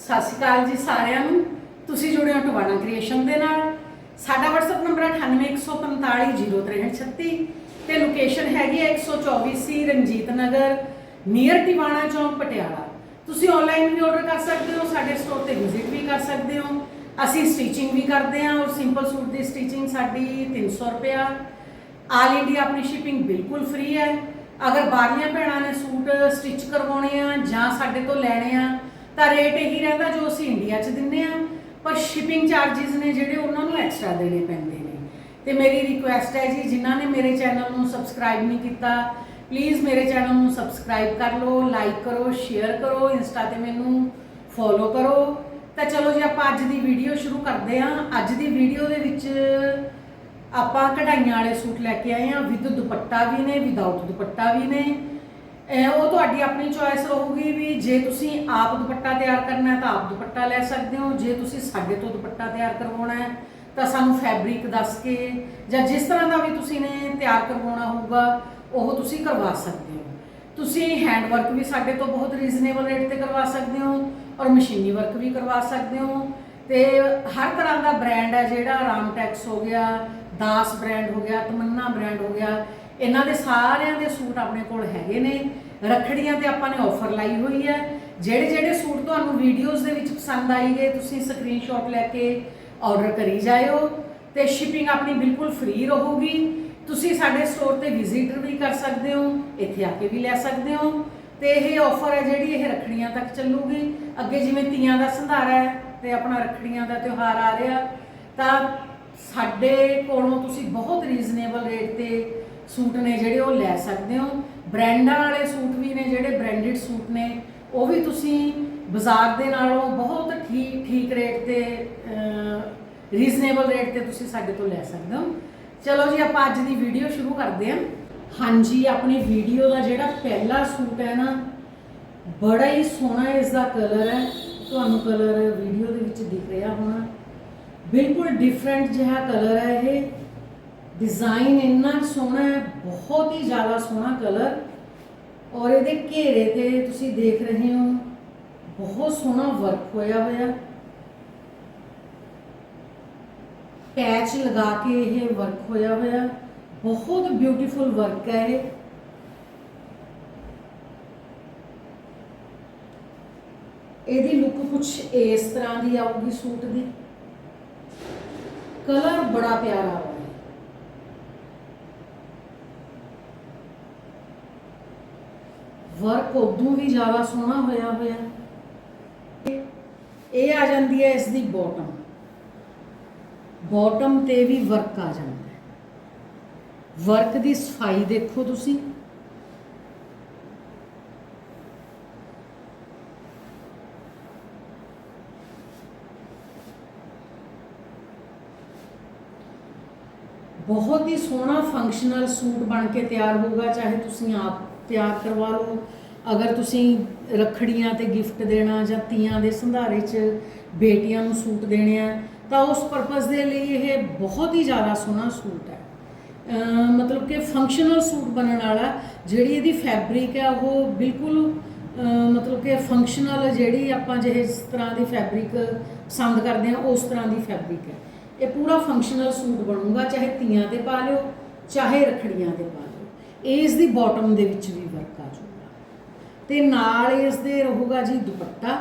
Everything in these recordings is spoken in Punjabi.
ਸਤਿ ਸ਼੍ਰੀ ਅਕਾਲ ਜੀ ਸਾਰਿਆਂ ਨੂੰ। ਤੁਸੀਂ ਜੁੜੇ ਹੋ ਟਵਾਣਾ ਕ੍ਰੀਏਸ਼ਨ ਦੇ ਨਾਲ। ਸਾਡਾ WhatsApp ਨੰਬਰ ਹੈ 9815506336 ਤੇ ਲੋਕੇਸ਼ਨ ਹੈਗੀ ਹੈ 124 ਸੀ ਰਣਜੀਤ ਨਗਰ ਨੀਅਰ ਟਿਵਾਣਾ ਚੌਂਕ, ਪਟਿਆਲਾ। ਤੁਸੀਂ ਆਨਲਾਈਨ ਵੀ ਆਰਡਰ ਕਰ ਸਕਦੇ ਹੋ, ਸਾਡੇ ਸਟੋਰ ਤੇ ਵਿਜ਼ਿਟ ਵੀ ਕਰ ਸਕਦੇ ਹੋ। ਅਸੀਂ ਸਟਿਚਿੰਗ ਵੀ ਕਰਦੇ ਹਾਂ ਔਰ ਸਿੰਪਲ ਸੂਟ ਦੀ ਸਟਿਚਿੰਗ ਸਾਡੀ 300 ਰੁਪਿਆ ਆਲ ਇੰਡੀਆ ਆਪਣੀ ਸ਼ਿਪਿੰਗ ਬਿਲਕੁਲ ਫ੍ਰੀ ਹੈ। ਅਗਰ ਬਾਹਰਲੀਆਂ ਭੈਣਾਂ ਨੇ ਸੂਟ ਸਟਿਚ ਕਰਵਾਉਣੇ ਆ ਜਾਂ ਸਾਡੇ ਤੋਂ ਲੈਣੇ ਆ ਤਾਂ ਰੇਟ ਇਹੀ ਰਹਿੰਦਾ ਜੋ ਅਸੀਂ ਇੰਡੀਆ 'ਚ ਦਿੰਨੇ ਆ ਪਰ ਸ਼ਿਪਿੰਗ ਚਾਰजेस ਨੇ ਜਿਹੜੇ, ਉਹਨਾਂ ਨੂੰ ਐਕਸਟਰਾ ਦੇਣੇ ਪੈਂਦੇ ਨੇ। ਤੇ ਮੇਰੀ ਰਿਕੁਐਸਟ ਹੈ ਜੀ, ਜਿਨ੍ਹਾਂ ਨੇ ਮੇਰੇ ਚੈਨਲ ਨੂੰ ਸਬਸਕ੍ਰਾਈਬ ਨਹੀਂ ਕੀਤਾ ਪਲੀਜ਼ ਮੇਰੇ ਚੈਨਲ ਨੂੰ ਸਬਸਕ੍ਰਾਈਬ ਕਰ ਲਓ ਲਾਈਕ ਕਰੋ ਸ਼ੇਅਰ ਕਰੋ ਇੰਸਟਾ ਤੇ ਮੈਨੂੰ ਫੋਲੋ ਕਰੋ। ਤਾਂ ਚਲੋ ਜੀ, ਆਪਾਂ ਅੱਜ ਦੀ ਵੀਡੀਓ ਸ਼ੁਰੂ ਕਰਦੇ ਹਾਂ। ਅੱਜ ਦੀ ਵੀਡੀਓ ਦੇ ਵਿੱਚ ਆਪਾਂ ਕਢਾਈਆਂ ਵਾਲੇ ਸੂਟ ਲੈ ਕੇ ਆਏ ਹਾਂ। ਵਿਦ ਦੁਪੱਟਾ ਵੀ ਨੇ ਵਿਦਆਊਟ ਦੁਪੱਟਾ ਵੀ ਨੇ। ਉਹ ਤੁਹਾਡੀ ਆਪਣੀ ਚੋਇਸ ਰਹੂਗੀ ਵੀ ਜੇ ਤੁਸੀਂ ਆਪ ਦੁਪੱਟਾ ਤਿਆਰ ਕਰਨਾ ਹੈ ਤਾਂ ਆਪ ਦੁਪੱਟਾ ਲੈ ਸਕਦੇ ਹੋ। ਜੇ ਤੁਸੀਂ ਸਾਡੇ ਤੋਂ ਦੁਪੱਟਾ ਤਿਆਰ ਕਰਵਾਉਣਾ ਹੈ ਤਾਂ ਸਾਨੂੰ ਫੈਬਰਿਕ ਦੱਸ ਕੇ ਜਾਂ ਜਿਸ ਤਰ੍ਹਾਂ ਦਾ ਵੀ ਤੁਸੀਂ ਨੇ ਤਿਆਰ ਕਰਵਾਉਣਾ ਹੋਊਗਾ, ਉਹ ਤੁਸੀਂ ਕਰਵਾ ਸਕਦੇ ਹੋ। ਤੁਸੀਂ ਹੈਂਡ ਵਰਕ ਵੀ ਸਾਡੇ ਤੋਂ ਬਹੁਤ ਰੀਜ਼ਨੇਬਲ ਰੇਟ ਤੇ ਕਰਵਾ ਸਕਦੇ ਹੋ ਔਰ ਮਸ਼ੀਨੀ ਵਰਕ ਵੀ ਕਰਵਾ ਸਕਦੇ ਹੋ। ਤੇ ਹਰ ਤਰ੍ਹਾਂ ਦਾ ਬ੍ਰਾਂਡ ਹੈ ਜਿਹੜਾ ਰਾਮਟੈਕਸ ਹੋ ਗਿਆ, ਦਾਸ ਬ੍ਰਾਂਡ ਹੋ ਗਿਆ, ਤਮੰਨਾ ਬ੍ਰਾਂਡ ਹੋ ਗਿਆ। ਇਹਨਾਂ ਦੇ ਸਾਰਿਆਂ ਦੇ ਸੂਟ ਆਪਣੇ ਕੋਲ ਹੈਗੇ ਨੇ। ਰੱਖੜੀਆਂ ਤੇ ਆਪਾਂ ਨੇ ਆਫਰ ਲਾਈ ਹੋਈ ਹੈ। ਜਿਹੜੇ ਜਿਹੜੇ ਸੂਟ ਤੁਹਾਨੂੰ ਵੀਡੀਓਜ਼ ਦੇ ਵਿੱਚ ਪਸੰਦ ਆਈ ਤੁਸੀਂ ਸਕਰੀਨਸ਼ਾਟ ਲੈ ਕੇ ਆਰਡਰ ਕਰੀ ਜਾਇਓ ਤੇ ਸ਼ਿਪਿੰਗ ਆਪਣੀ ਬਿਲਕੁਲ ਫ੍ਰੀ ਰਹੂਗੀ। ਤੁਸੀਂ ਸਾਡੇ ਸਟੋਰ ਤੇ ਵਿਜ਼ਿਟ ਵੀ ਕਰ ਸਕਦੇ ਹੋ, ਇੱਥੇ ਆ ਕੇ ਵੀ ਲੈ ਸਕਦੇ ਹੋ। ਤੇ ਇਹ ਆਫਰ ਹੈ ਜਿਹੜੀ ਇਹ ਰੱਖੜੀਆਂ ਤੱਕ ਚੱਲੂਗੀ। ਅੱਗੇ ਜਿਵੇਂ ਤੀਆਂ ਦਾ ਸੰਧਾਰਾ ਹੈ ਤੇ ਆਪਣਾ ਰੱਖੜੀਆਂ ਦਾ ਤਿਉਹਾਰ ਆ ਰਿਹਾ, ਤਾਂ ਸਾਡੇ ਕੋਲੋਂ ਤੁਸੀਂ ਬਹੁਤ ਰੀਜ਼ਨੇਬਲ ਰੇਟ ਤੇ ਸੂਟ ਨੇ ਜਿਹੜੇ ਉਹ ਲੈ ਸਕਦੇ ਹੋ। ਬ੍ਰਾਂਡਾਂ ਵਾਲੇ ਸੂਟ ਵੀ ਨੇ ਜਿਹੜੇ ਬ੍ਰਾਂਡਡ ਸੂਟ ਨੇ। ਉਹ ਵੀ ਤੁਸੀਂ ਬਾਜ਼ਾਰ ਦੇ ਨਾਲੋਂ ਬਹੁਤ ਠੀਕ ਠੀਕ ਰੇਟ ਤੇ ਰੀਜ਼ਨੇਬਲ ਰੇਟ ਤੇ ਤੁਸੀਂ ਸਾਡੇ ਤੋਂ ਲੈ ਸਕਦੇ ਹੋ। ਚਲੋ ਜੀ, ਆਪਾਂ ਅੱਜ ਦੀ ਵੀਡੀਓ ਸ਼ੁਰੂ ਕਰਦੇ ਹਾਂ। ਹਾਂਜੀ, ਆਪਣੀ ਵੀਡੀਓ ਦਾ ਜਿਹੜਾ ਪਹਿਲਾ ਸੂਟ ਹੈ ਨਾ, ਬੜਾ ਹੀ ਸੋਹਣਾ ਇਸ ਦਾ ਕਲਰ ਹੈ। ਤੁਹਾਨੂੰ ਕਲਰ ਵੀਡੀਓ ਦੇ ਵਿੱਚ ਦਿਖ ਰਿਹਾ ਹੋਣਾ। ਬਿਲਕੁਲ ਡਿਫਰੈਂਟ ਜਿਹਾ ਕਲਰ ਹੈ ਇਹ। ਡਿਜ਼ਾਈਨ ਇੰਨਾ ਸੋਹਣਾ ਹੈ, ਬਹੁਤ ਹੀ ਜ਼ਿਆਦਾ ਸੋਹਣਾ ਕਲਰ ਔਰ ਇਹਦੇ ਘੇਰੇ ਤੇ ਤੁਸੀਂ ਦੇਖ ਰਹੇ ਹੋ, ਬਹੁਤ ਸੋਹਣਾ ਵਰਕ ਹੋਇਆ ਹੋਇਆ। ਪੈਚ ਲਗਾ ਕੇ ਇਹ ਵਰਕ ਹੋਇਆ ਹੋਇਆ। ਬਹੁਤ ਬਿਊਟੀਫੁਲ ਵਰਕ ਹੈ ਇਹ। ਇਹਦੀ ਲੁੱਕ ਕੁਝ ਇਸ ਤਰ੍ਹਾਂ ਦੀ ਆਊਗੀ ਸੂਟ ਦੀ। ਕਲਰ ਬੜਾ ਪਿਆਰਾ ਹੈ ਵਰਕ ਉਦੋਂ ਵੀ ਜ਼ਿਆਦਾ ਸੋਹਣਾ ਹੋਇਆ ਹੋਇਆ। ਇਹ ਆ ਜਾਂਦੀ ਹੈ ਇਸ ਦੀ ਬਾਟਮ ਬਾਟਮ ਤੇ ਵੀ ਵਰਕ ਆ ਜਾਂਦਾ ਹੈ। ਵਰਕ ਦੀ ਸਫ਼ਾਈ ਦੇਖੋ ਤੁਸੀਂ। ਬਹੁਤ ਹੀ ਸੋਹਣਾ ਫੰਕਸ਼ਨਲ ਸੂਟ ਬਣ ਕੇ ਤਿਆਰ ਹੋਊਗਾ, ਚਾਹੇ ਤੁਸੀਂ ਆਪ ਤਿਆਰ ਕਰਵਾ ਲਓ। ਅਗਰ ਤੁਸੀਂ ਰੱਖੜੀਆਂ ਤੇ ਗਿਫਟ ਦੇਣਾ ਜਾਂ ਤੀਆਂ ਦੇ ਸੰਧਾਰੇ 'ਚ ਬੇਟੀਆਂ ਨੂੰ ਸੂਟ ਦੇਣੇ ਆ, ਤਾਂ ਉਸ ਪਰਪਸ ਦੇ ਲਈ ਇਹ ਬਹੁਤ ਹੀ ਜ਼ਿਆਦਾ ਸੋਹਣਾ ਸੂਟ ਹੈ। ਮਤਲਬ ਕਿ ਫੰਕਸ਼ਨਲ ਸੂਟ ਬਣਨ ਵਾਲਾ, ਜਿਹੜੀ ਇਹਦੀ ਫੈਬਰਿਕ ਹੈ, ਉਹ ਬਿਲਕੁਲ ਮਤਲਬ ਕਿ ਫੰਕਸ਼ਨਲ ਜਿਹੜੀ ਆਪਾਂ ਜਿਸ ਤਰ੍ਹਾਂ ਦੀ ਫੈਬਰਿਕ ਪਸੰਦ ਕਰਦੇ ਹਾਂ, ਉਸ ਤਰ੍ਹਾਂ ਦੀ ਫੈਬਰਿਕ ਹੈ। ਇਹ ਪੂਰਾ ਫੰਕਸ਼ਨਲ ਸੂਟ ਬਣੂਗਾ, ਚਾਹੇ ਤੀਆਂ ਤੇ ਪਾ ਲਿਓ, ਚਾਹੇ ਰੱਖੜੀਆਂ ਤੇ ਪਾ ਲਿਓ। ਇਸ ਦੀ ਬਾਟਮ ਦੇ ਵਿੱਚ ਵੀ ਤੇ ਨਾਲ ਇਸ ਦੇ ਰਹੂਗਾ ਜੀ ਦੁਪੱਟਾ।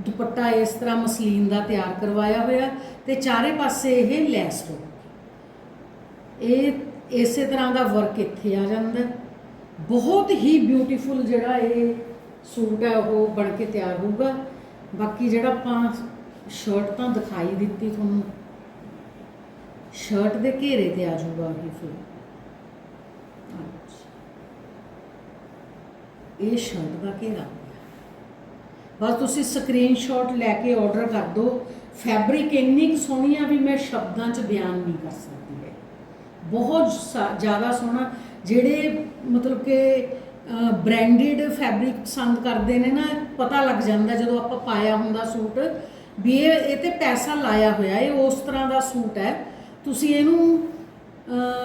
ਦੁਪੱਟਾ ਇਸ ਤਰ੍ਹਾਂ ਮਸਲੀਨ ਦਾ ਤਿਆਰ ਕਰਵਾਇਆ ਹੋਇਆ ਤੇ ਚਾਰੇ ਪਾਸੇ ਇਹ ਲੈਸ ਹੋ ਇਹ ਇਸੇ ਤਰ੍ਹਾਂ ਦਾ ਵਰਕ ਇੱਥੇ ਆ ਜਾਂਦਾ। ਬਹੁਤ ਹੀ ਬਿਊਟੀਫੁਲ ਜਿਹੜਾ ਇਹ ਸੂਟ ਹੈ, ਉਹ ਬਣ ਕੇ ਤਿਆਰ ਹੋਊਗਾ। ਬਾਕੀ ਜਿਹੜਾ ਆਪਾਂ ਸ਼ਰਟ ਤਾਂ ਦਿਖਾਈ ਦਿੱਤੀ ਤੁਹਾਨੂੰ ਸ਼ਰਟ ਦੇ ਘੇਰੇ ਤੇ ਆ ਜਾਊਗਾ ਇਹ ਫਿਰ ਇਹ ਸ਼ਰਟ ਦਾ ਘੇਰਾ ਬਸ ਤੁਸੀਂ ਸਕਰੀਨਸ਼ਾਟ ਲੈ ਕੇ ਆਰਡਰ ਕਰ ਦਿਓ। ਫੈਬਰਿਕ ਇੰਨੀ ਕੁ ਸੋਹਣੀ ਆ ਵੀ ਮੈਂ ਸ਼ਬਦਾਂ 'ਚ ਬਿਆਨ ਨਹੀਂ ਕਰ ਸਕਦੀ ਹੈ ਬਹੁਤ ਸਾ- ਜ਼ਿਆਦਾ ਸੋਹਣਾ। ਜਿਹੜੇ ਮਤਲਬ ਕਿ ਬ੍ਰਾਂਡਡ ਫੈਬਰਿਕ ਪਸੰਦ ਕਰਦੇ ਨੇ ਨਾ, ਪਤਾ ਲੱਗ ਜਾਂਦਾ ਜਦੋਂ ਆਪਾਂ ਪਾਇਆ ਹੁੰਦਾ ਸੂਟ ਵੀ ਇਹ ਇਹ ਤੇ ਪੈਸਾ ਲਾਇਆ ਹੋਇਆ, ਇਹ ਉਸ ਤਰ੍ਹਾਂ ਦਾ ਸੂਟ ਹੈ। ਤੁਸੀਂ ਇਹਨੂੰ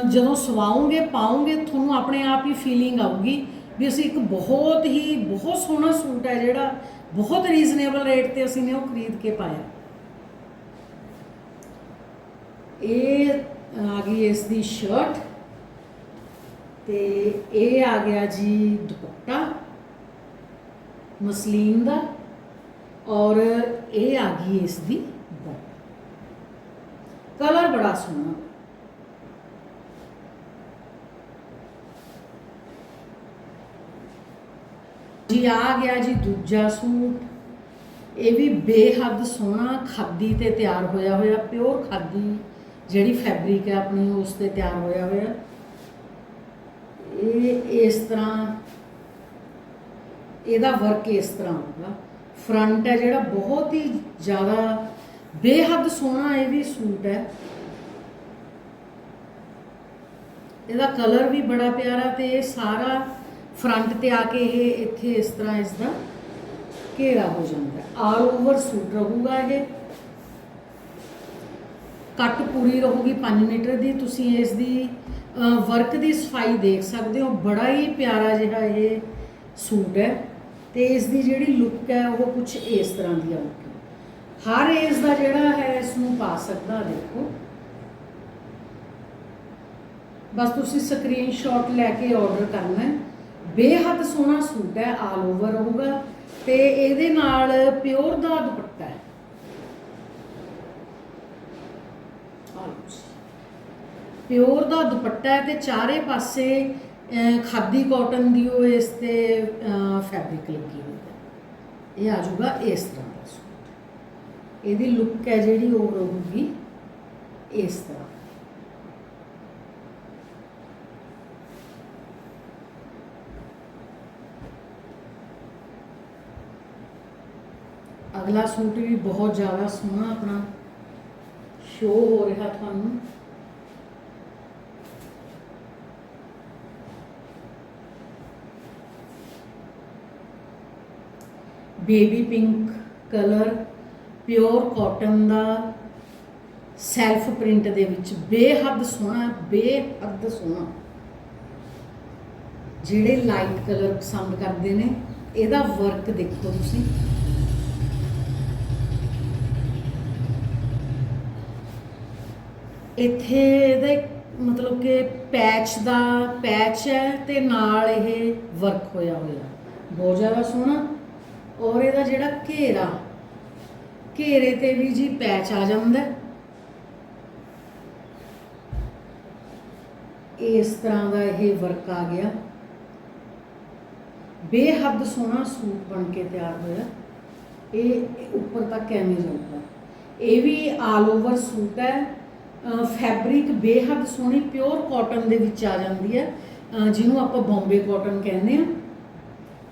ਜਦੋਂ ਸਵਾਓਗੇ, ਪਾਓਗੇ, ਤੁਹਾਨੂੰ ਆਪਣੇ ਆਪ ਹੀ ਫੀਲਿੰਗ ਆਊਗੀ। ਵੀ ਅਸੀਂ ਇੱਕ ਬਹੁਤ ਹੀ, ਬਹੁਤ ਸੋਹਣਾ ਸੂਟ ਹੈ ਜਿਹੜਾ ਬਹੁਤ ਰੀਜ਼ਨੇਬਲ ਰੇਟ ਤੇ ਅਸੀਂ ਨੇ ਉਹ ਖਰੀਦ ਕੇ ਪਾਇਆ। ਇਹ ਆ ਗਈ ਇਸ ਦੀ ਸ਼ਰਟ ਤੇ ਇਹ ਆ ਗਿਆ ਜੀ ਦੁਪੱਟਾ ਮਸਲੀਨ ਦਾ ਔਰ ਇਹ ਆ ਗਈ ਇਸ ਦੀ ਕਲਰ ਬੜਾ ਸੋਹਣਾ। ਜੀ ਆ ਗਿਆ ਜੀ ਦੂਜਾ ਸੂਟ। ਇਹ ਵੀ ਬੇਹੱਦ ਸੋਹਣਾ ਖਾਦੀ ਤੇ ਤਿਆਰ ਹੋਇਆ ਹੋਇਆ ਪਿਓਰ ਖਾਦੀ ਜਿਹੜੀ ਫੈਬਰਿਕ ਹੈ ਆਪਣੀ, ਉਸ ਤੇ ਤਿਆਰ ਹੋਇਆ ਹੋਇਆ। ਇਹ ਇਸ ਤਰ੍ਹਾਂ, ਇਹਦਾ ਵਰਕ ਇਸ ਤਰ੍ਹਾਂ ਹੋਊਗਾ ਫਰੰਟ ਹੈ ਜਿਹੜਾ ਬਹੁਤ ਹੀ ਜ਼ਿਆਦਾ, ਬੇਹੱਦ ਸੋਹਣਾ ਇਹ ਵੀ ਸੂਟ ਹੈ। ਇਹਦਾ ਕਲਰ ਵੀ ਬੜਾ ਪਿਆਰਾ ਤੇ ਇਹ ਸਾਰਾ ਫਰੰਟ ਤੇ ਆ ਕੇ ਇਹ ਇੱਥੇ ਇਸ ਤਰ੍ਹਾਂ ਇਸ ਦਾ ਘੇਰਾ ਹੋ ਜਾਂਦਾ ਆਲ ਓਵਰ ਸੂਟ ਰਹੂਗਾ ਇਹ। ਕੱਟ ਪੂਰੀ ਰਹੂਗੀ 5 ਮੀਟਰ ਦੀ। ਤੁਸੀਂ ਇਸ ਦੀ ਵਰਕ ਦੀ ਸਫ਼ਾਈ ਦੇਖ ਸਕਦੇ ਹੋ। ਬੜਾ ਹੀ ਪਿਆਰਾ ਜਿਹਾ ਇਹ ਸੂਟ ਹੈ। ਤੇ ਇਸ ਦੀ ਜਿਹੜੀ ਲੁੱਕ ਹੈ, ਉਹ ਕੁਝ ਇਸ ਤਰ੍ਹਾਂ ਦੀ ਆਉਂਦੀ ਹਰ ਏਜ ਦਾ ਜਿਹੜਾ ਹੈ ਇਸ ਨੂੰ ਪਾ ਸਕਦਾ ਦੇਖੋ। ਬਸ ਤੁਸੀਂ ਸਕਰੀਨਸ਼ਾਟ ਲੈ ਕੇ ਆਰਡਰ ਕਰਨਾ ਹੈ। ਬੇਹੱਦ ਸੋਹਣਾ ਸੂਟ ਹੈ ਆਲ ਓਵਰ ਰਹੂਗਾ ਤੇ ਇਹਦੇ ਨਾਲ ਪਿਓਰ ਦਾ ਦੁਪੱਟਾ ਹੈ। ਪਿਓਰ ਦਾ ਦੁਪੱਟਾ ਹੈ ਤੇ ਚਾਰੇ ਪਾਸੇ ਖਾਦੀ ਕਾਟਨ ਦੀ ਉਹ ਇਸ ਤੇ ਫੈਬਰਿਕ ਲੱਗੀ ਹੋਈ ਹੈ। ਇਹ ਆ ਜਾਊਗਾ ਇਸ ਤਰ੍ਹਾਂ ਦਾ ਸੂਟ। ਇਹਦੀ ਲੁੱਕ ਹੈ ਜਿਹੜੀ ਉਹ ਰਹੂਗੀ ਇਸ ਤਰ੍ਹਾਂ। ਅਗਲਾ ਸੂਟ ਵੀ ਬਹੁਤ ਜ਼ਿਆਦਾ ਸੋਹਣਾ ਆਪਣਾ ਸ਼ੋ ਹੋ ਰਿਹਾ ਤੁਹਾਨੂੰ। Baby pink colour pure cotton ਦਾ ਸੈਲਫ ਪ੍ਰਿੰਟ ਦੇ ਵਿੱਚ ਬੇਹੱਦ ਸੋਹਣਾ ਬੇਹੱਦ ਸੋਹਣਾ। ਜਿਹੜੇ ਲਾਈਟ ਕਲਰ ਪਸੰਦ ਕਰਦੇ ਨੇ, ਇਹਦਾ ਵਰਕ ਦੇਖੋ ਤੁਸੀਂ। ਇੱਥੇ ਇਹਦੇ ਮਤਲਬ ਕਿ ਪੈਚ ਦਾ ਪੈਚ ਹੈ ਤੇ ਨਾਲ ਇਹ ਵਰਕ ਹੋਇਆ ਹੋਇਆ। ਬਹੁਤ ਜ਼ਿਆਦਾ ਸੋਹਣਾ। ਔਰ ਇਹਦਾ ਜਿਹੜਾ ਘੇਰਾ, ਘੇਰੇ ਤੇ ਵੀ ਜੀ ਪੈਚ ਆ ਜਾਂਦਾ ਇਸ ਤਰ੍ਹਾਂ ਦਾ ਇਹ ਵਰਕ ਆ ਗਿਆ। ਬੇਹੱਦ ਸੋਹਣਾ ਸੂਟ ਬਣ ਕੇ ਤਿਆਰ ਹੋਇਆ। ਇਹ ਉੱਪਰ ਤੱਕ ਐਵੇਂ ਜਾਊਗਾ ਇਹ ਵੀ ਆਲ ਓਵਰ ਸੂਟ ਹੈ। ਫੈਬਰਿਕ ਬੇਹੱਦ ਸੋਹਣੀ ਪਿਓਰ ਕਾਟਨ ਦੇ ਵਿੱਚ ਆ ਜਾਂਦੀ ਹੈ। ਜਿਹਨੂੰ ਆਪਾਂ ਬੰਬੇ ਕਾਟਨ ਕਹਿੰਦੇ ਆ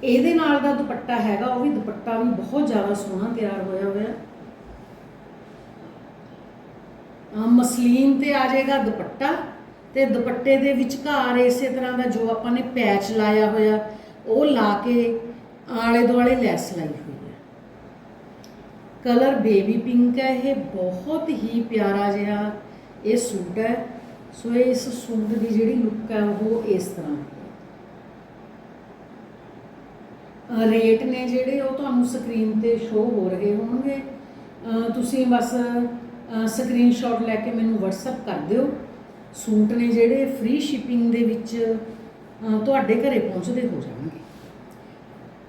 ਇਹਦੇ ਨਾਲ ਦਾ ਦੁਪੱਟਾ ਹੈਗਾ, ਉਹ ਵੀ ਦੁਪੱਟਾ ਵੀ ਬਹੁਤ ਜ਼ਿਆਦਾ ਸੋਹਣਾ ਤਿਆਰ ਹੋਇਆ ਹੋਇਆ ਮਸਲੀਨ ਤੇ ਆ ਜਾਏਗਾ ਦੁਪੱਟਾ ਤੇ ਦੁਪੱਟੇ ਦੇ ਵਿਚਕਾਰ ਇਸੇ ਤਰ੍ਹਾਂ ਦਾ ਜੋ ਆਪਾਂ ਨੇ ਪੈਚ ਲਾਇਆ ਹੋਇਆ, ਉਹ ਲਾ ਕੇ ਆਲੇ ਦੁਆਲੇ ਲੈਸ ਲਾਈ ਹੋਈ ਹੈ। ਕਲਰ ਬੇਬੀ ਪਿੰਕ ਹੈ, ਇਹ ਬਹੁਤ ਹੀ ਪਿਆਰਾ ਜਿਹਾ ਇਹ ਸੂਟ ਹੈ, ਸੋ ਇਸ ਸੂਟ ਦੀ ਜਿਹੜੀ ਲੁੱਕ ਹੈ ਉਹ ਇਸ ਤਰ੍ਹਾਂ ਰੇਟ ਨੇ ਜਿਹੜੇ ਉਹ ਤੁਹਾਨੂੰ ਸਕਰੀਨ ਤੇ ਸ਼ੋ ਹੋ ਰਹੇ ਹੋਣਗੇ। ਤੁਸੀਂ ਬਸ ਸਕਰੀਨਸ਼ਾਟ ਲੈ ਕੇ ਮੈਨੂੰ WhatsApp ਕਰ ਦਿਓ। ਸੂਟ ਨੇ ਜਿਹੜੇ ਫ੍ਰੀ ਸ਼ਿਪਿੰਗ ਦੇ ਵਿੱਚ ਤੁਹਾਡੇ ਘਰੇ ਪਹੁੰਚਦੇ ਹੋ ਜਾਣਗੇ।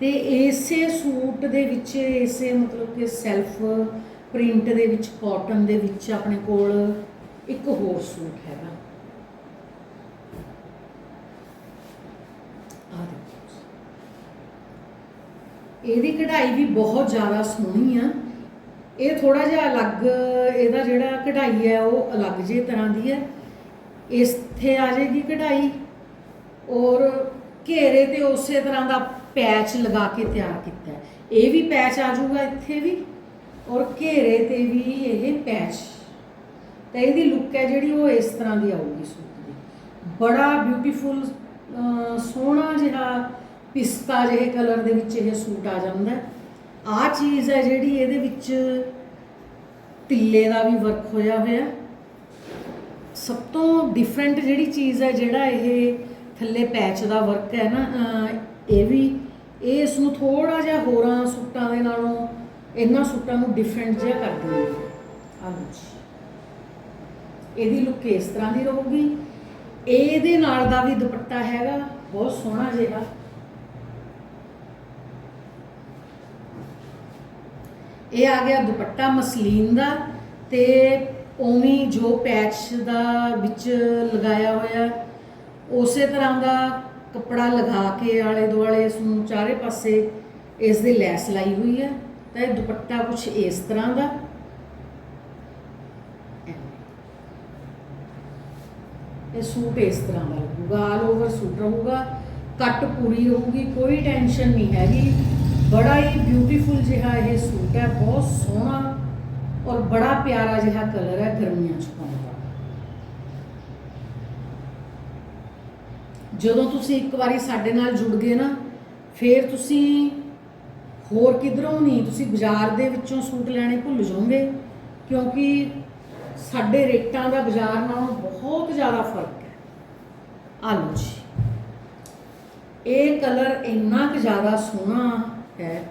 ਤੇ ਇਸੇ ਸੂਟ ਦੇ ਵਿੱਚ, ਇਸੇ ਮਤਲਬ ਕਿ ਸੈਲਫ ਪ੍ਰਿੰਟ ਦੇ ਵਿੱਚ ਕਾਟਨ ਦੇ ਵਿੱਚ ਆਪਣੇ ਕੋਲ ਇੱਕ ਹੋਰ ਸੂਟ ਹੈਗਾ। ਆਹ ਇਹਦੀ ਕਢਾਈ ਵੀ ਬਹੁਤ ਜ਼ਿਆਦਾ ਸੋਹਣੀ ਆ। ਇਹ ਥੋੜਾ ਜਿਹਾ ਅਲੱਗ, ਇਹਦਾ ਜਿਹੜਾ ਕਢਾਈ ਹੈ ਉਹ ਅਲੱਗ ਜਿਹੀ ਤਰ੍ਹਾਂ ਦੀ ਹੈ। ਇੱਥੇ ਆ ਜਾਏਗੀ ਕਢਾਈ ਔਰ ਘੇਰੇ ਤੇ ਉਸੇ ਤਰ੍ਹਾਂ ਦਾ ਪੈਚ ਲਗਾ ਕੇ ਤਿਆਰ ਕੀਤਾ ਇਹ ਵੀ ਪੈਚ ਆ ਜਾਊਗਾ ਇੱਥੇ ਵੀ ਔਰ ਘੇਰੇ ਤੇ ਵੀ ਇਹ ਪੈਚ। ਤੇ ਇਹਦੀ ਲੁੱਕ ਹੈ ਜਿਹੜੀ ਉਹ ਇਸ ਤਰ੍ਹਾਂ ਦੀ ਆਊਗੀ ਸੂਟ ਦੀ। ਬੜਾ ਬਿਊਟੀਫੁਲ ਸੋਹਣਾ ਜਿਹਾ ਪਿਸਤਾ ਜਿਹੇ ਕਲਰ ਦੇ ਵਿੱਚ ਇਹ ਸੂਟ ਆ ਜਾਂਦਾ ਹੈ। ਆ ਚੀਜ਼ ਹੈ ਜਿਹੜੀ ਇਹਦੇ ਵਿੱਚ ਤਿੱਲੇ ਦਾ ਵੀ ਵਰਕ ਹੋਇਆ ਹੋਇਆ ਸਭ ਤੋਂ ਡਿਫਰੈਂਟ ਜਿਹੜੀ ਚੀਜ਼ ਹੈ ਜਿਹੜਾ ਇਹ ਥੱਲੇ ਪੈਚ ਦਾ ਵਰਕ ਹੈ ਨਾ ਇਹ ਵੀ ਇਹ ਇਸ ਨੂੰ ਥੋੜਾ ਜਿਹਾ ਹੋਰਾਂ ਸੂਟਾਂ ਦੇ ਨਾਲੋਂ ਇਹਨਾਂ ਸੂਟਾਂ ਨੂੰ ਡਿਫਰੈਂਟ ਜਿਹਾ ਕਰ ਦਿੰਦੀ ਹੈ। ਆਹ ਜੀ। ਇਹਦੀ ਲੁੱਕ ਇਸ ਤਰ੍ਹਾਂ ਦੀ ਰਹੂਗੀ। ਇਹਦੇ ਨਾਲ ਦਾ ਵੀ ਦੁਪੱਟਾ ਹੈਗਾ, ਬਹੁਤ ਸੋਹਣਾ ਜਿਹਾ। ਇਹ ਆ ਗਿਆ ਦੁਪੱਟਾ ਮਸਲੀਨ ਦਾ ਤੇ ਉਵੇਂ ਜੋ ਪੈਚ ਦਾ ਵਿੱਚ ਲਗਾਇਆ ਹੋਇਆ, ਉਸੇ ਤਰ੍ਹਾਂ ਦਾ ਕੱਪੜਾ ਲਗਾ ਕੇ ਆਲੇ ਦੁਆਲੇ ਇਸ ਨੂੰ ਚਾਰੇ ਪਾਸੇ ਇਸ ਦੀ ਲੈਸ ਲਾਈ ਹੋਈ ਹੈ। ਤਾਂ ਇਹ ਦੁਪੱਟਾ ਕੁਝ ਇਸ ਤਰ੍ਹਾਂ ਦਾ। ਇਹ ਸੂਟ ਇਸ ਤਰ੍ਹਾਂ ਦਾ ਲੱਗੂਗਾ ਆਲ ਓਵਰ ਸੂਟ ਰਹੂਗਾ, ਕੱਟ ਪੂਰੀ ਰਹੂਗੀ, ਕੋਈ ਟੈਨਸ਼ਨ ਨਹੀਂ ਹੈਗੀ। ਬੜਾ ਹੀ ਬਿਊਟੀਫੁਲ ਜਿਹਾ ਇਹ ਸੂਟ ਹੈ, ਬਹੁਤ ਸੋਹਣਾ ਔਰ ਬੜਾ ਪਿਆਰਾ ਜਿਹਾ ਕਲਰ ਹੈ ਗਰਮੀਆਂ ਚ ਪਾਉਣ ਵਾਲਾ ਜਦੋਂ ਤੁਸੀਂ ਇੱਕ ਵਾਰੀ ਸਾਡੇ ਨਾਲ ਜੁੜ ਗਏ ਨਾ, ਫਿਰ ਤੁਸੀਂ ਹੋਰ ਕਿਧਰੋਂ ਨਹੀਂ, ਤੁਸੀਂ ਬਾਜ਼ਾਰ ਦੇ ਵਿੱਚੋਂ ਸੂਟ ਲੈਣੇ ਭੁੱਲ ਜਾਓਗੇ, ਕਿਉਂਕਿ ਸਾਡੇ ਰੇਟਾਂ ਦਾ ਬਾਜ਼ਾਰ ਨਾਲੋਂ ਬਹੁਤ ਜ਼ਿਆਦਾ ਫ਼ਰਕ ਹੈ। ਆ ਜੀ। ਇਹ ਕਲਰ ਇੰਨਾ ਕੁ ਜ਼ਿਆਦਾ ਸੋਹਣਾ ਹੈ।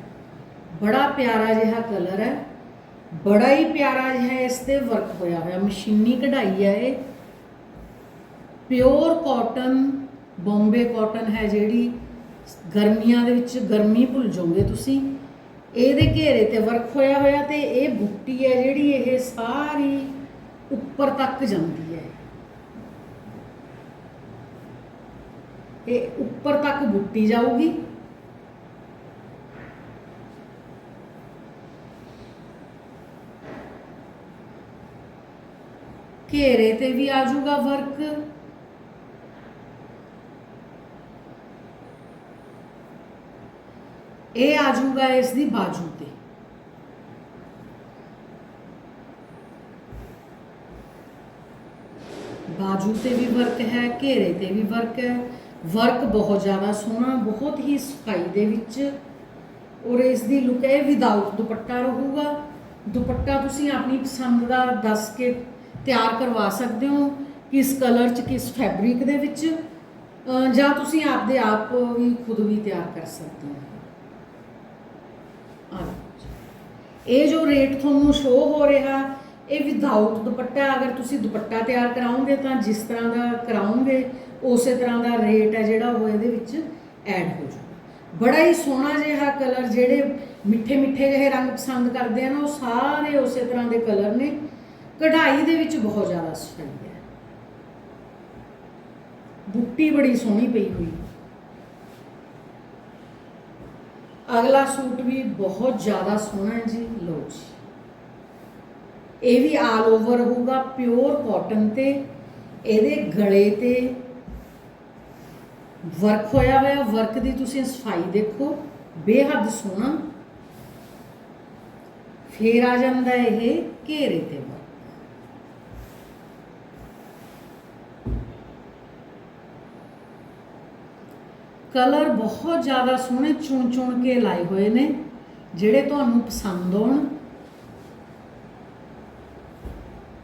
ਬੜਾ ਪਿਆਰਾ ਜਿਹਾ ਕਲਰ ਹੈ। ਬੜਾ ਹੀ ਪਿਆਰਾ ਜਿਹਾ ਇਸ ਤੇ ਵਰਕ ਹੋਇਆ ਹੋਇਆ। ਮਸ਼ੀਨੀ ਕਢਾਈ ਹੈ ਇਹ। ਪਿਓਰ ਕਾਟਨ ਬੰਬੇ ਕਾਟਨ ਹੈ ਜਿਹੜੀ। ਗਰਮੀਆਂ ਦੇ ਵਿੱਚ ਗਰਮੀ ਭੁੱਲ ਜਾਓਗੇ ਤੁਸੀਂ। ਇਹਦੇ ਘੇਰੇ ਤੇ ਵਰਕ ਹੋਇਆ ਹੋਇਆ ਤੇ ਇਹ ਬੁੱਟੀ ਹੈ ਜਿਹੜੀ ਇਹ ਸਾਰੀ ਉੱਪਰ ਤੱਕ ਜਾਂਦੀ ਹੈ ਇਹ ਉੱਪਰ ਤੱਕ ਬੁੱਟੀ ਜਾਊਗੀ ਘੇਰੇ ਤੇ ਵੀ ਆ ਜਾਊਗਾ ਵਰਕ ਇਹ ਆ ਜਾਊਗਾ ਇਸ ਦੀ ਬਾਜੂ ਤੇ ਬਾਜੂ ਤੇ ਵੀ ਵਰਕ ਹੈ ਘੇਰੇ ਤੇ ਵੀ ਵਰਕ ਹੈ ਵਰਕ ਬਹੁਤ ਜ਼ਿਆਦਾ ਸੋਹਣਾ, ਬਹੁਤ ਹੀ ਸਫ਼ਾਈ ਦੇ ਵਿੱਚ। ਔਰ ਇਸ ਦੀ ਲੁੱਕ ਹੈ ਵਿਦਆਊਟ ਦੁਪੱਟਾ ਰਹੂਗਾ। ਦੁਪੱਟਾ ਤੁਸੀਂ ਆਪਣੀ ਪਸੰਦ ਦਾ ਦੱਸ ਕੇ ਤਿਆਰ ਕਰਵਾ ਸਕਦੇ ਹੋ ਕਿਸ ਕਲਰ ਚ, ਕਿਸ ਫੈਬਰਿਕ ਦੇ ਵਿੱਚ। ਜਾਂ ਤੁਸੀਂ ਆਪਦੇ ਆਪ ਵੀ ਖੁਦ ਵੀ ਤਿਆਰ ਕਰ ਸਕਦੇ ਹੋ। ਇਹ ਜੋ ਰੇਟ ਤੁਹਾਨੂੰ ਸ਼ੋ ਹੋ ਰਿਹਾ, ਇਹ ਵਿਦਆਊਟ ਦੁਪੱਟਾ, ਅਗਰ ਤੁਸੀਂ ਦੁਪੱਟਾ ਤਿਆਰ ਕਰਾਓਗੇ ਤਾਂ ਜਿਸ ਤਰ੍ਹਾਂ ਦਾ ਕਰਾਓਗੇ ਉਸੇ ਤਰ੍ਹਾਂ ਦਾ ਰੇਟ ਹੈ ਜਿਹੜਾ ਉਹ ਇਹਦੇ ਵਿੱਚ ਐਡ ਹੋ ਜਾਊਗਾ। ਬੜਾ ਹੀ ਸੋਹਣਾ ਜਿਹਾ ਕਲਰ ਜਿਹੜੇ ਮਿੱਠੇ ਮਿੱਠੇ ਜਿਹੇ ਰੰਗ ਪਸੰਦ ਕਰਦੇ ਆ ਨਾ, ਉਹ ਸਾਰੇ ਉਸੇ ਤਰ੍ਹਾਂ ਦੇ ਕਲਰ ਨੇ। ਕਢਾਈ ਦੇ ਵਿੱਚ ਬਹੁਤ ਜ਼ਿਆਦਾ ਸਫ਼ਾਈ ਹੈ। ਬੁੱਟੀ ਬੜੀ ਸੋਹਣੀ ਪਈ ਹੋਈ। ਅਗਲਾ ਸੂਟ ਵੀ ਬਹੁਤ ਜ਼ਿਆਦਾ ਸੋਹਣਾ ਹੈ ਜੀ ਲੋ ਜੀ। ਇਹ ਵੀ ਆਲ ਓਵਰ ਹੋਊਗਾ ਪਿਓਰ ਕਾਟਨ ਤੇ, ਇਹਦੇ ਗਲੇ ਤੇ ਵਰਕ ਹੋਇਆ ਹੋਇਆ, ਵਰਕ ਦੀ ਤੁਸੀਂ ਸਫ਼ਾਈ ਦੇਖੋ, ਬੇਹੱਦ ਸੋਹਣਾ। ਫੇਰ ਆ ਜਾਂਦਾ ਇਹ ਘੇਰੇ ਤੇ ਵਰਕ। ਕਲਰ ਬਹੁਤ ਜ਼ਿਆਦਾ ਸੋਹਣੇ ਚੁਣ ਚੁਣ ਕੇ ਲਾਏ ਹੋਏ ਨੇ, ਜਿਹੜੇ ਤੁਹਾਨੂੰ ਪਸੰਦ ਆਉਣ।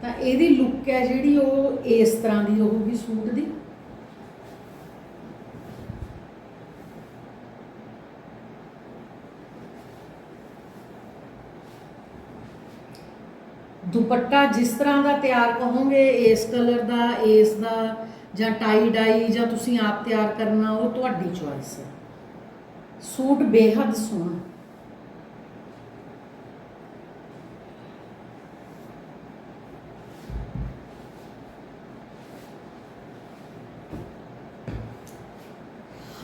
ਤਾਂ ਇਹਦੀ ਲੁੱਕ ਹੈ ਜਿਹੜੀ ਉਹ ਇਸ ਤਰ੍ਹਾਂ ਦੀ ਹੋਊਗੀ ਸੂਟ ਦੀ। ਦੁਪੱਟਾ ਜਿਸ ਤਰ੍ਹਾਂ ਦਾ ਤਿਆਰ ਕਹੋਗੇ, ਇਸ ਕਲਰ ਦਾ, ਇਸ ਦਾ, ਜਾਂ ਟਾਈ ਡਾਈ ਜਾਂ ਤੁਸੀਂ ਆਪ ਤਿਆਰ ਕਰਨਾ, ਉਹ ਤੁਹਾਡੀ ਚੋਇਸ ਹੈ। ਸੂਟ ਬੇਹੱਦ ਸੋਹਣਾ।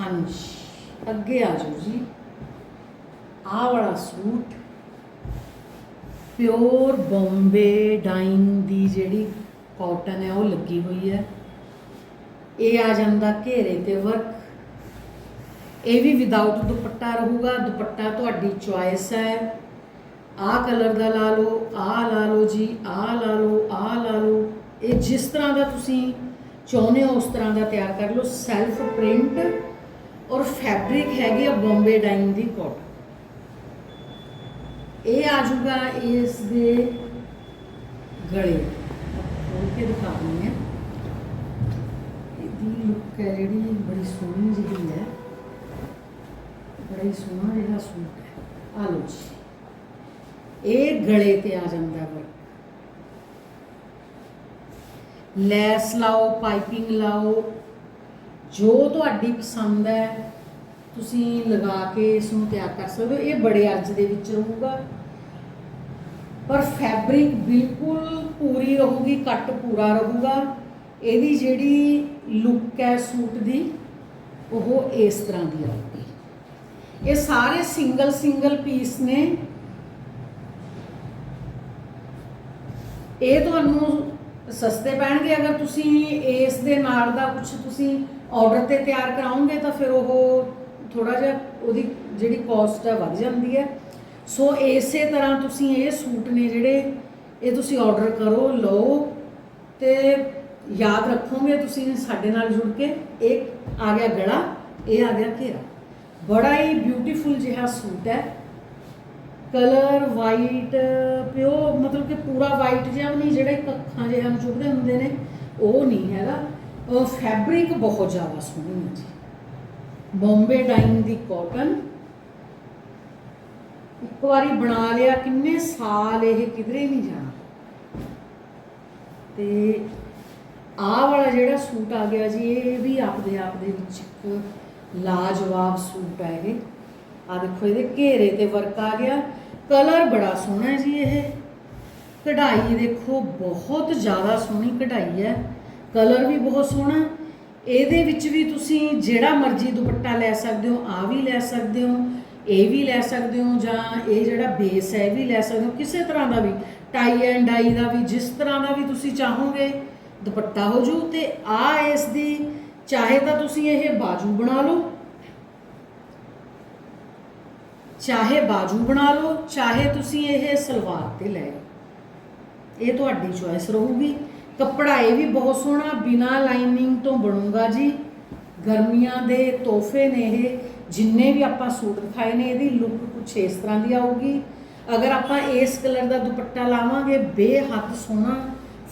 ਹਾਂਜੀ, ਅੱਗੇ ਆ ਜਾਓ ਜੀ। ਆਹ ਵਾਲਾ ਸੂਟ ਪਿਓਰ ਬੰਬੇ ਡਾਈਨ ਦੀ ਜਿਹੜੀ ਕਾਟਨ ਹੈ ਉਹ ਲੱਗੀ ਹੋਈ ਹੈ। ਇਹ ਆ ਜਾਂਦਾ ਘੇਰੇ ਤੇ ਵਰਕ। ਇਹ ਵੀ ਵਿਦਆਊਟ ਦੁਪੱਟਾ ਰਹੂਗਾ। ਦੁਪੱਟਾ ਤੁਹਾਡੀ ਚੁਆਇਸ ਹੈ। ਆਹ ਕਲਰ ਦਾ ਲਾ ਲਓ, ਆਹ ਲਾ ਲਓ ਜੀ, ਆਹ ਲਾ ਲਓ, ਆਹ ਲਾ ਲਓ। ਇਹ ਜਿਸ ਤਰ੍ਹਾਂ ਦਾ ਤੁਸੀਂ ਚਾਹੁੰਦੇ ਹੋ, ਉਸ ਤਰ੍ਹਾਂ ਦਾ ਤਿਆਰ ਕਰ ਲਓ। ਸੈਲਫ ਪ੍ਰਿੰਟ ਔਰ ਫੈਬਰਿਕ ਹੈਗੀ ਆ ਬੰਬੇ ਡਾਈਨ ਦੀ ਕਾਟਨ। ਇਹ ਆ ਜਾਊਗਾ ਇਸ ਦੇ ਗਲੇ। ਖੋਲ ਕੇ ਦਿਖਾ ਦਿੰਦੀ ਹਾਂ। ਇਹਦੀ ਲੁੱਕ ਹੈ ਜਿਹੜੀ ਬੜੀ ਸੋਹਣੀ ਜਿਹੀ ਹੈ। ਬੜਾ ਹੀ ਸੋਹਣਾ ਜਿਹੜਾ ਸੂਟ ਹੈ। ਆ ਲਓ ਜੀ। ਇਹ ਗਲੇ ਤੇ ਆ ਜਾਂਦਾ ਵਰਕ ਲੈਸ ਲਾਓ, ਪਾਈਪਿੰਗ ਲਾਓ। ਜੋ ਤੁਹਾਡੀ ਪਸੰਦ ਹੈ ਤੁਸੀਂ ਲਗਾ ਕੇ ਇਸ ਨੂੰ ਤਿਆਰ ਕਰ ਸਕਦੇ ਹੋ। ਇਹ ਬੜੇ ਅਰਜ ਦੇ ਵਿੱਚ ਰਹੂਗਾ। ਪਰ ਫੈਬਰਿਕ ਬਿਲਕੁਲ ਪੂਰੀ ਰਹੂਗੀ ਕੱਟ ਪੂਰਾ ਰਹੂਗਾ। ਇਹਦੀ ਜਿਹੜੀ ਲੁੱਕ ਹੈ ਸੂਟ ਦੀ, ਉਹ ਇਸ ਤਰ੍ਹਾਂ ਦੀ ਆਊਗੀ। ਇਹ ਸਾਰੇ ਸਿੰਗਲ ਸਿੰਗਲ ਪੀਸ ਨੇ। ਇਹ ਤੁਹਾਨੂੰ ਸਸਤੇ ਪੈਣਗੇ। ਅਗਰ ਤੁਸੀਂ ਇਸ ਦੇ ਨਾਲ ਦਾ ਕੁਝ ਤੁਸੀਂ ਆਰਡਰ ਤੇ ਤਿਆਰ ਕਰਾਓਗੇ, ਤਾਂ ਫਿਰ ਉਹ ਥੋੜਾ ਜਿਹਾ ਉਹਦੀ ਜਿਹੜੀ ਕਾਸਟ ਹੈ ਵੱਧ ਜਾਂਦੀ ਹੈ। ਸੋ ਇਸੇ ਤਰ੍ਹਾਂ ਤੁਸੀਂ ਇਹ ਸੂਟ ਨੇ ਜਿਹੜੇ ਇਹ ਤੁਸੀਂ ਆਰਡਰ ਕਰੋ, ਲਓ ਤੇ ਯਾਦ ਰੱਖੋਗੇ ਤੁਸੀਂ ਸਾਡੇ ਨਾਲ ਜੁੜ ਕੇ। ਇੱਕ ਆ ਗਿਆ ਗਲਾ, ਇਹ ਆ ਗਿਆ ਘੇਰਾ। ਬੜਾ ਹੀ ਬਿਊਟੀਫੁਲ ਜਿਹਾ ਸੂਟ ਹੈ। ਕਲਰ ਵਾਈਟ ਪਿਓ ਮਤਲਬ ਕਿ ਪੂਰਾ ਵਾਈਟ ਜਿਹਾ ਵੀ ਨਹੀਂ, ਜਿਹੜੇ ਇੱਕ ਅੱਖਾਂ ਜਿਹੇ ਹਨ ਚੁਭਦੇ ਹੁੰਦੇ ਨੇ, ਉਹ ਨਹੀਂ ਹੈਗਾ। ਫੈਬਰਿਕ ਬਹੁਤ ਜ਼ਿਆਦਾ ਸੋਹਣੀ ਹੈ ਜੀ। ਬੰਬੇ ਡਾਈਨ ਦੀ ਕਾਟਨ। ਇੱਕ ਵਾਰੀ ਬਣਾ ਲਿਆ, ਕਿੰਨੇ ਸਾਲ ਇਹ ਕਿਧਰੇ ਨਹੀਂ ਜਾਣਾ। ਤੇ ਆਹ ਵਾਲਾ ਜਿਹੜਾ ਸੂਟ ਆ ਗਿਆ ਜੀ, ਇਹ ਵੀ ਆਪਦੇ ਆਪ ਦੇ ਵਿੱਚ ਇੱਕ ਲਾਜਵਾਬ ਸੂਟ ਹੈ ਇਹ। ਆ ਦੇਖੋ, ਇਹਦੇ ਘੇਰੇ ਤੇ ਵਰਕ ਆ ਗਿਆ। ਕਲਰ ਬੜਾ ਸੋਹਣਾ ਹੈ ਜੀ ਇਹ। ਕਢਾਈ ਦੇਖੋ, ਬਹੁਤ ਜ਼ਿਆਦਾ ਸੋਹਣੀ ਕਢਾਈ ਹੈ। ਕਲਰ ਵੀ ਬਹੁਤ ਸੋਹਣਾ। ਇਹਦੇ ਵਿੱਚ ਵੀ ਤੁਸੀਂ ਜਿਹੜਾ ਮਰਜ਼ੀ ਦੁਪੱਟਾ ਲੈ ਸਕਦੇ ਹੋ ਆ ਵੀ ਲੈ ਸਕਦੇ ਹੋ, ਇਹ ਵੀ ਲੈ ਸਕਦੇ ਹੋ, ਜਾਂ ਇਹ ਜਿਹੜਾ ਬੇਸ ਹੈ ਇਹ ਵੀ ਲੈ ਸਕਦੇ ਹੋ, ਕਿਸੇ ਤਰ੍ਹਾਂ ਦਾ ਵੀ ਟਾਈ ਐਂਡ ਡਾਈ ਦਾ ਵੀ, ਜਿਸ ਤਰ੍ਹਾਂ ਦਾ ਵੀ ਤੁਸੀਂ ਚਾਹੋਗੇ, ਦੁਪੱਟਾ ਹੋ ਜੂ ਤੇ ਆ ਇਸ ਦੀ, ਚਾਹੇ ਤਾਂ ਤੁਸੀਂ ਇਹ ਬਾਜੂ ਬਣਾ ਲਓ, ਚਾਹੇ ਬਾਜੂ ਬਣਾ ਲਓ, ਚਾਹੇ ਤੁਸੀਂ ਇਹ ਸਲਵਾਰ ਤੇ ਲੈ ਆਓ। ਇਹ ਤੁਹਾਡੀ ਚੋਇਸ ਰਹੂਗੀ। ਕੱਪੜਾ ਇਹ ਵੀ ਬਹੁਤ ਸੋਹਣਾ, ਬਿਨਾ ਲਾਈਨਿੰਗ ਤੋਂ ਬਣੂਗਾ ਜੀ। ਗਰਮੀਆਂ ਦੇ ਤੋਹਫੇ ਨੇ ਇਹ, ਜਿੰਨੇ ਵੀ ਆਪਾਂ ਸੂਟ ਦਿਖਾਏ ਨੇ, ਇਹਦੀ ਲੁੱਕ ਕੁਛ ਇਸ ਤਰ੍ਹਾਂ ਦੀ ਆਊਗੀ। ਅਗਰ ਆਪਾਂ ਇਸ ਕਲਰ ਦਾ ਦੁਪੱਟਾ ਲਾਵਾਂਗੇ, ਬੇਹੱਦ ਸੋਹਣਾ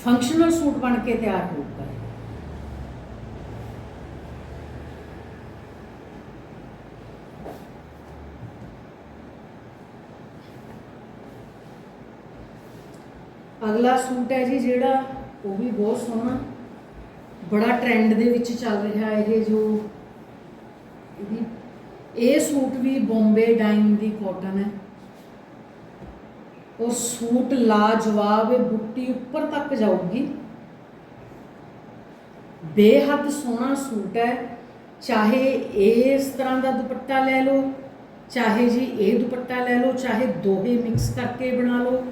ਫੰਕਸ਼ਨਲ ਸੂਟ ਬਣ ਕੇ ਤਿਆਰ ਹੋਊਗਾ। ਅਗਲਾ ਸੂਟ ਹੈ ਜੀ ਜਿਹੜਾ ਉਹ ਵੀ ਬਹੁਤ ਸੋਹਣਾ। ਬੜਾ ਟ੍ਰੈਂਡ ਦੇ ਵਿੱਚ ਚੱਲ ਰਿਹਾ ਇਹ ਜੋ ਇਹਦੀ, ਇਹ ਸੂਟ ਵੀ ਬੰਬੇ ਡਾਈਨ ਦੀ ਕਾਟਨ ਹੈ। ਉਹ ਸੂਟ ਲਾਜਵਾਬ ਹੈ, ਬੁੱਟੀ ਉੱਪਰ ਤੱਕ ਜਾਊਗੀ। ਬੇਹੱਦ ਸੋਹਣਾ ਸੂਟ ਹੈ। ਚਾਹੇ ਇਹ ਇਸ ਤਰ੍ਹਾਂ ਦਾ ਦੁਪੱਟਾ ਲੈ ਲਓ, ਚਾਹੇ ਜੀ ਇਹ ਦੁਪੱਟਾ ਲੈ ਲਓ, ਚਾਹੇ ਦੋਹੇ ਮਿਕਸ ਕਰਕੇ ਬਣਾ ਲਓ।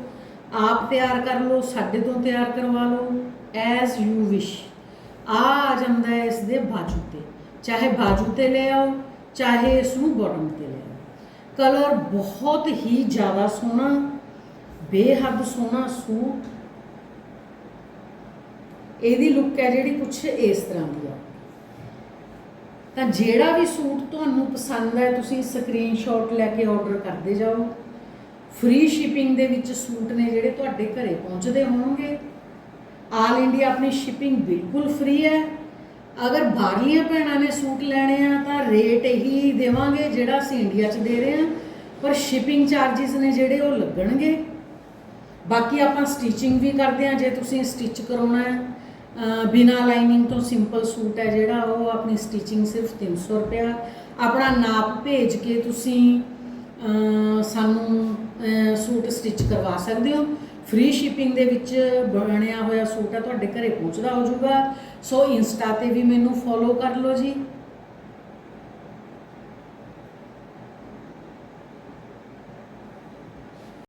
ਆਪ ਤਿਆਰ ਕਰ ਲਓ, ਸਾਡੇ ਤੋਂ ਤਿਆਰ ਕਰਵਾ ਲਓ ਐਜ਼ ਯੂ ਵਿਸ਼ ਆ ਆ ਜਾਂਦਾ ਹੈ ਇਸ ਦੇ ਬਾਜੂ ਤੇ। ਚਾਹੇ ਬਾਜੂ ਤੇ ਲੈ ਆਓ, ਚਾਹੇ ਇਸ ਨੂੰ ਬਾਟਮ ਤੇ ਲੈ ਆਓ। ਕਲਰ ਬਹੁਤ ਹੀ ਜ਼ਿਆਦਾ ਸੋਹਣਾ, ਬੇਹੱਦ ਸੋਹਣਾ ਸੂਟ। ਇਹਦੀ ਲੁੱਕ ਹੈ ਜਿਹੜੀ ਕੁਛ ਇਸ ਤਰ੍ਹਾਂ ਦੀ ਆ। ਤਾਂ ਜਿਹੜਾ ਵੀ ਸੂਟ ਤੁਹਾਨੂੰ ਪਸੰਦ ਹੈ ਤੁਸੀਂ ਸਕਰੀਨਸ਼ਾਟ ਲੈ ਕੇ ਆਰਡਰ ਕਰਦੇ ਜਾਓ। ਫ੍ਰੀ ਸ਼ਿਪਿੰਗ ਦੇ ਵਿੱਚ ਸੂਟ ਨੇ ਜਿਹੜੇ ਤੁਹਾਡੇ ਘਰੇ ਪਹੁੰਚਦੇ ਹੋਣਗੇ। ਆਲ ਇੰਡੀਆ ਆਪਣੀ ਸ਼ਿਪਿੰਗ ਬਿਲਕੁਲ ਫ੍ਰੀ ਹੈ। ਅਗਰ ਬਾਹਰਲੀਆਂ ਭੈਣਾਂ ਨੇ ਸੂਟ ਲੈਣੇ ਆ ਤਾਂ ਰੇਟ ਇਹੀ ਦੇਵਾਂਗੇ ਜਿਹੜਾ ਅਸੀਂ ਇੰਡੀਆ 'ਚ ਦੇ ਰਹੇ ਹਾਂ। ਪਰ ਸ਼ਿਪਿੰਗ ਚਾਰजेस ਨੇ ਜਿਹੜੇ ਉਹ ਲੱਗਣਗੇ। ਬਾਕੀ ਆਪਾਂ ਸਟਿਚਿੰਗ ਵੀ ਕਰਦੇ ਹਾਂ, ਜੇ ਤੁਸੀਂ ਸਟਿਚ ਕਰਾਉਣਾ ਹੈ। ਬਿਨਾ ਲਾਈਨਿੰਗ ਤੋਂ ਸਿੰਪਲ ਸੂਟ ਹੈ ਜਿਹੜਾ, ਉਹ ਆਪਣੀ ਸਟਿਚਿੰਗ ਸਿਰਫ 300 ਰੁਪਇਆ। ਆਪਣਾ ਨਾਪ ਭੇਜ ਕੇ ਤੁਸੀਂ ਸਾਨੂੰ ਸੂਟ ਸਟਿਚ ਕਰਵਾ ਸਕਦੇ ਹੋ। ਫ੍ਰੀ ਸ਼ਿਪਿੰਗ ਦੇ ਵਿੱਚ ਬਣਿਆ ਹੋਇਆ ਸੂਟ ਹੈ ਤੁਹਾਡੇ ਘਰੇ ਪਹੁੰਚਦਾ ਹੋ ਜਾਊਗਾ ਸੋ ਇੰਸਟਾ ਤੇ ਵੀ ਮੈਨੂੰ ਫੋਲੋ ਕਰ ਲਓ ਜੀ।